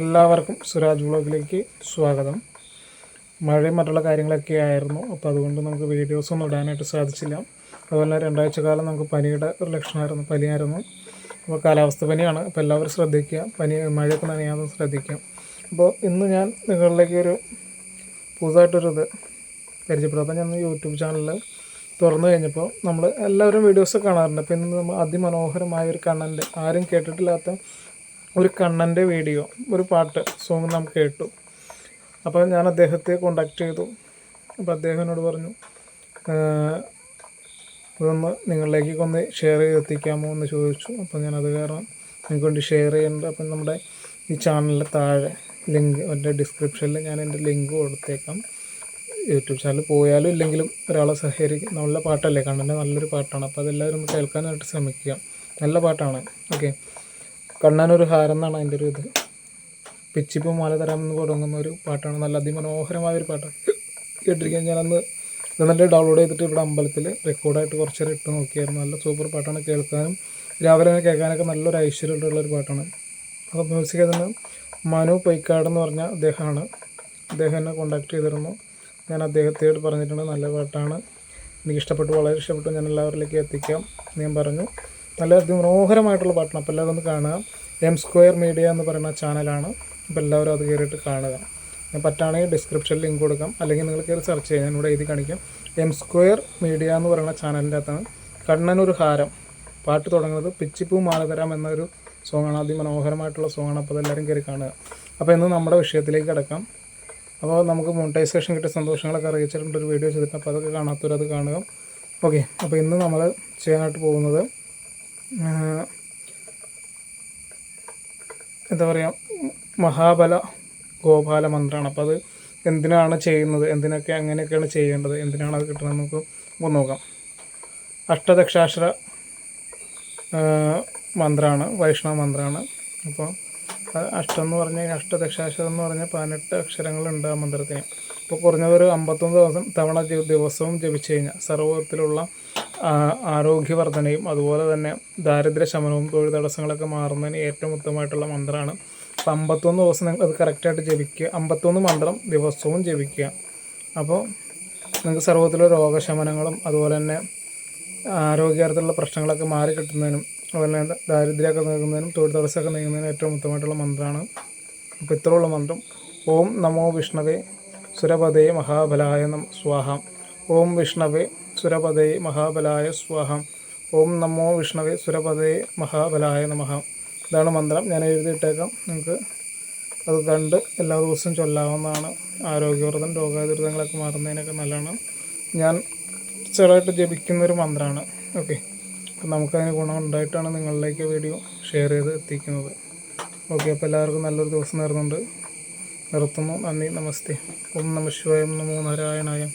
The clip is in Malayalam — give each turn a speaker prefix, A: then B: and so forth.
A: എല്ലാവർക്കും സുരാജ് വ്ളോഗിലേക്ക് സ്വാഗതം. മഴയും മറ്റുള്ള കാര്യങ്ങളൊക്കെ ആയിരുന്നു. അപ്പോൾ അതുകൊണ്ട് നമുക്ക് വീഡിയോസ് ഒന്നും ഇടാനായിട്ട് സാധിച്ചില്ല. അതുപോലെ രണ്ടാഴ്ച കാലം നമുക്ക് പനിയുടെ ഒരു ലക്ഷണമായിരുന്നു. പനിയായിരുന്നു. അപ്പോൾ കാലാവസ്ഥ പനിയാണ്. അപ്പോൾ എല്ലാവരും ശ്രദ്ധിക്കുക. പനി മഴയൊക്കെ നനയാതെ ശ്രദ്ധിക്കുക. അപ്പോൾ ഇന്ന് ഞാൻ നിങ്ങളിലേക്ക് ഒരു പുതുതായിട്ടൊരിത് പരിചയപ്പെടും. അപ്പോൾ ഞാൻ യൂട്യൂബ് ചാനലിൽ തുറന്നു കഴിഞ്ഞപ്പോൾ നമ്മൾ എല്ലാവരും വീഡിയോസ് കാണാറുണ്ട്. അപ്പോൾ ഇന്ന് നമ്മൾ അതിമനോഹരമായ ഒരു കണ്ണന്റെ ആരും കേട്ടിട്ടില്ലാത്ത ഒരു കണ്ണന്റെ വീഡിയോ ഒരു പാട്ട് സോങ് നാം കേട്ടു. അപ്പോൾ ഞാൻ അദ്ദേഹത്തെ കോണ്ടാക്ട് ചെയ്തു. അപ്പോൾ അദ്ദേഹം എന്നോട് പറഞ്ഞു "ആഹ് ഇതൊന്ന് നിങ്ങളിലേക്ക് ഒന്ന് ഷെയർ ചെയ്ത് എത്തിക്കാമോ എന്ന് ചോദിച്ചു. അപ്പോൾ ഞാനത് കാരണം നിങ്ങൾക്ക് വേണ്ടി ഷെയർ ചെയ്യുന്നുണ്ട്. അപ്പം നമ്മുടെ ഈ ചാനലിന്റെ താഴെ ലിങ്ക് എന്റെ ഡിസ്ക്രിപ്ഷനിൽ ഞാൻ എന്റെ ലിങ്ക് കൊടുത്തേക്കാം. യൂട്യൂബ് ചാനൽ പോയാലും ഇല്ലെങ്കിലും ഒരാളെ സഹകരിക്കും നല്ല പാട്ടല്ലേ? കണ്ണന്റെ നല്ലൊരു പാട്ടാണ്. അപ്പോൾ അതെല്ലാവരും കേൾക്കാനായിട്ട് ശ്രമിക്കുക. നല്ല പാട്ടാണ്. ഓക്കെ. കണ്ണനൊരു ഹാരം എന്നാണ് അതിന്റെ ഒരു ഇത്. പിച്ചിപ്പും മാല തരാം എന്ന് തുടങ്ങുന്ന ഒരു പാട്ടാണ്. നല്ല അതിമനോഹരമായ ഒരു പാട്ടാണ്. കേട്ടിരിക്കാൻ ഞാനന്ന് ഇത് നല്ല ഡൗൺലോഡ് ചെയ്തിട്ട് ഇവിടെ അമ്പലത്തിൽ റെക്കോർഡായിട്ട് കുറച്ച് നേരം ഇട്ട് നോക്കിയായിരുന്നു. നല്ല സൂപ്പർ പാട്ടാണ് കേൾക്കാനും രാവിലെ തന്നെ കേൾക്കാനൊക്കെ നല്ലൊരു ഐശ്വര്യമുള്ള ഒരു പാട്ടാണ്. അപ്പോൾ മ്യൂസിക് അതിന് മനു പൈക്കാട് എന്ന് പറഞ്ഞ അദ്ദേഹമാണ്. അദ്ദേഹം എന്നെ കോണ്ടാക്ട് ചെയ്തിരുന്നു. ഞാൻ അദ്ദേഹത്തോട് പറഞ്ഞിട്ടുണ്ട്. നല്ല പാട്ടാണ്. എനിക്ക് ഇഷ്ടപ്പെട്ടു വളരെ ഇഷ്ടപ്പെട്ടു. ഞാൻ എല്ലാവരിലേക്ക് എത്തിക്കാം. ഞാൻ പറഞ്ഞു. നല്ല അതിമനോഹരമായിട്ടുള്ള പാട്ടാണ്. അപ്പോൾ എല്ലാവരും ഒന്ന് കാണുക. എം സ്ക്വയർ മീഡിയ എന്ന് പറയുന്ന ചാനലാണ്. അപ്പോൾ എല്ലാവരും അത് കയറിയിട്ട് കാണുക. ഞാൻ പറ്റുകയാണെങ്കിൽ ഡിസ്ക്രിപ്ഷനിൽ ലിങ്ക് കൊടുക്കാം. അല്ലെങ്കിൽ നിങ്ങൾ കയറി സെർച്ച് ചെയ്യാം ഞാൻ ഇവിടെ എഴുതി കാണിക്കാം. എം സ്ക്വയർ മീഡിയ എന്ന് പറയുന്ന ചാനലിന്റെ അകത്താണ് കണ്ണനൊരു ഹാരം. പാട്ട് തുടങ്ങുന്നത് പിച്ചിപ്പൂ മാലതരാം എന്നൊരു സോങ്ങാണ് അതിമനോഹരമായിട്ടുള്ള സോങ്ങാണ് അപ്പോൾ അതെല്ലാവരും കയറി കാണുക. അപ്പോൾ ഇന്ന് നമ്മുടെ വിഷയത്തിലേക്ക് കിടക്കാം. അപ്പോൾ നമുക്ക് മോണിറ്റൈസേഷൻ കിട്ടിയ സന്തോഷങ്ങളൊക്കെ അറിയിച്ചിട്ടുണ്ട്. ഒരു വീഡിയോ ചെയ്തിട്ട് അപ്പോൾ അതൊക്കെ കാണാത്തവരത് കാണുക. ഓക്കെ അപ്പോൾ ഇന്ന് നമ്മൾ ചെയ്യാനായിട്ട് പോകുന്നത് എന്താ പറയുക മഹാബല ഗോപാല മന്ത്രമാണ് അപ്പോൾ അത് എന്തിനാണ് ചെയ്യുന്നത്? എന്തിനൊക്കെ അങ്ങനെയൊക്കെയാണ് ചെയ്യേണ്ടത്? എന്തിനാണ് അത് കിട്ടുന്നത് നമുക്ക് നോക്കാം. അഷ്ടദക്ഷാക്ഷര മന്ത്രമാണ് വൈഷ്ണവ മന്ത്രമാണ് അപ്പോൾ അഷ്ടം എന്ന് പറഞ്ഞാൽ അഷ്ടദക്ഷാക്ഷരം എന്ന് പറഞ്ഞാൽ പതിനെട്ട് അക്ഷരങ്ങളുണ്ട് ആ മന്ത്രത്തിന്. അപ്പോൾ കുറഞ്ഞത് ഒരു അമ്പത്തൊന്ന് ദിവസം തവണ ദിവസവും ജപിച്ചു കഴിഞ്ഞാൽ സർവത്തിലുള്ള ആരോഗ്യവർദ്ധനയും അതുപോലെ തന്നെ ദാരിദ്ര്യ ശമനവും തൊഴിൽ തടസ്സങ്ങളൊക്കെ മാറുന്നതിന് ഏറ്റവും ഉത്തമമായിട്ടുള്ള മന്ത്രമാണ് അപ്പോൾ അമ്പത്തൊന്ന് ദിവസം നിങ്ങൾ അത് കറക്റ്റായിട്ട് ജപിക്കുക. അമ്പത്തൊന്ന് മന്ത്രം ദിവസവും ജപിക്കുക. അപ്പോൾ നിങ്ങൾക്ക് സർവത്തിലുള്ള രോഗശമനങ്ങളും അതുപോലെ തന്നെ ആരോഗ്യകരത്തിലുള്ള പ്രശ്നങ്ങളൊക്കെ മാറി കിട്ടുന്നതിനും അതുപോലെ ദാരിദ്ര്യമൊക്കെ നീങ്ങുന്നതിനും തൊഴിൽ തടസ്സമൊക്കെ നീങ്ങുന്നതിനും ഏറ്റവും ഉത്തമമായിട്ടുള്ള മന്ത്രമാണ്. അപ്പോൾ ഇത്രയുള്ള മന്ത്രം. ഓം നമോ വിഷ്ണവേ സുരപദേ മഹാബലായ നം സ്വാഹ. ഓം വിഷ്ണവേ സുരപദേ മഹാബലായ സ്വാഹം. ഓം നമോ വിഷ്ണവേ സുരപദേ മഹാബലായ നമഹ ഇതാണ് മന്ത്രം. ഞാൻ എഴുതിയിട്ടേക്കാം. നിങ്ങൾക്ക് അത് കണ്ട് എല്ലാ ദിവസവും ചൊല്ലാവുന്നതാണ്. ആരോഗ്യവർദ്ധം രോഗാതുരിതങ്ങളൊക്കെ മാറുന്നതിനൊക്കെ നല്ലതാണ്. ഞാൻ ചെറുതായിട്ട് ജപിക്കുന്നൊരു മന്ത്രമാണ്. ഓക്കെ. അപ്പം നമുക്കതിന് ഗുണം ഉണ്ടായിട്ടാണ് നിങ്ങളിലേക്ക് വീഡിയോ ഷെയർ ചെയ്ത് എത്തിക്കുന്നത്. ഓക്കെ അപ്പോൾ എല്ലാവർക്കും നല്ലൊരു ദിവസം നേർന്നുണ്ട്. നിർത്തുന്നു. നന്ദി. നമസ്തേ. ഓം നമ ശിവായം. നമോ നാരായണായ.